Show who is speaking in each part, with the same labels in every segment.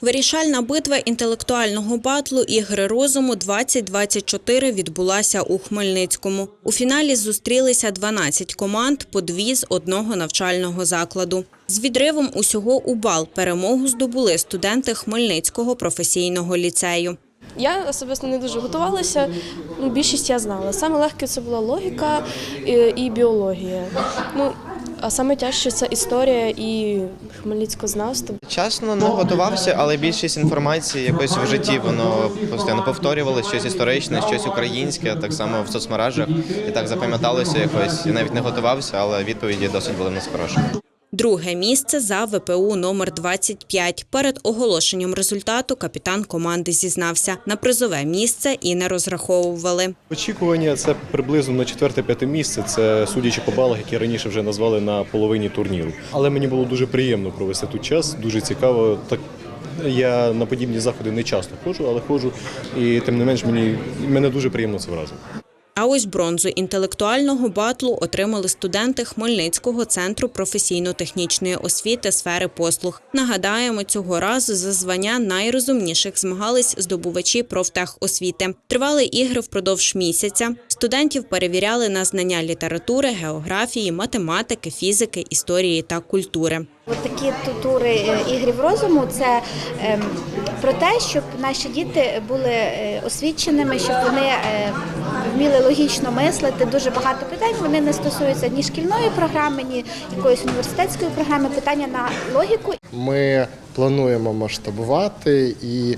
Speaker 1: Вирішальна битва інтелектуального батлу ігри розуму 2024 відбулася у Хмельницькому. У фіналі зустрілися 12 команд по дві з одного навчального закладу. З відривом усього у бал перемогу здобули студенти Хмельницького професійного ліцею.
Speaker 2: Я особисто не дуже готувалася. Ну, більшість я знала. Саме легке це була логіка і, і біологія. Ну, а саме тяжче це історія і хмельницькознавство.
Speaker 3: Чесно, не готувався, але більшість інформації якось в житті воно постійно повторювалося, щось історичне, щось українське, так само в соцмережах. І так запам'яталося якось. Я навіть не готувався, але відповіді досить були в нас хороші.
Speaker 1: Друге місце за ВПУ номер 25. Перед оголошенням результату капітан команди зізнався. На призове місце і не розраховували.
Speaker 4: Очікування це приблизно на четверте-п'яте місце. Це судячи по балах, які раніше вже назвали на половині турніру. Але мені було дуже приємно провести тут час, дуже цікаво. Так я на подібні заходи не часто ходжу, але ходжу. І тим не менш мені мене дуже приємно це вразило.
Speaker 1: А ось бронзу інтелектуального батлу отримали студенти Хмельницького центру професійно-технічної освіти сфери послуг. Нагадаємо, цього разу за звання найрозумніших змагались здобувачі профтехосвіти. Тривали ігри впродовж місяця. Студентів перевіряли на знання літератури, географії, математики, фізики, історії та культури.
Speaker 5: От такі ту- тури е, ігрів розуму це ем, про те, щоб наші діти були е, освіченими, щоб вони е, вміли логічно мислити. Дуже багато питань вони не стосуються ні шкільної програми, ні якоїсь університетської програми. Питання на логіку
Speaker 6: Ми плануємо масштабувати і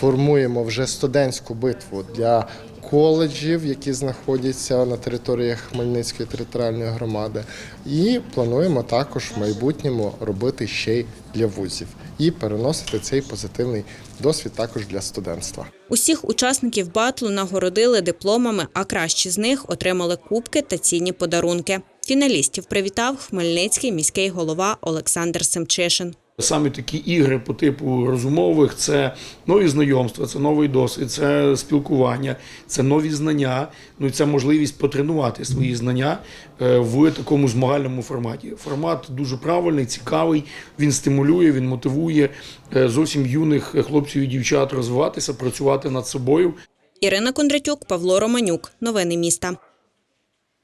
Speaker 6: формуємо вже студентську битву для коледжів, які знаходяться на території Хмельницької територіальної громади. І плануємо також в майбутньому робити ще й для вузів і переносити цей позитивний досвід також для студентства.
Speaker 1: Усіх учасників батлу нагородили дипломами, а кращі з них отримали кубки та цінні подарунки. Фіналістів привітав Хмельницький міський голова Олександр Семчишин.
Speaker 7: Саме такі ігри по типу розумових це нові знайомства, це новий досвід, це спілкування, це нові знання. Ну і це можливість потренувати свої знання е, в такому змагальному форматі. Формат дуже правильний, цікавий. Він стимулює, він мотивує е, зовсім юних хлопців і дівчат розвиватися, працювати над собою.
Speaker 1: Ірина Кондратюк, Павло Романюк. Новини міста.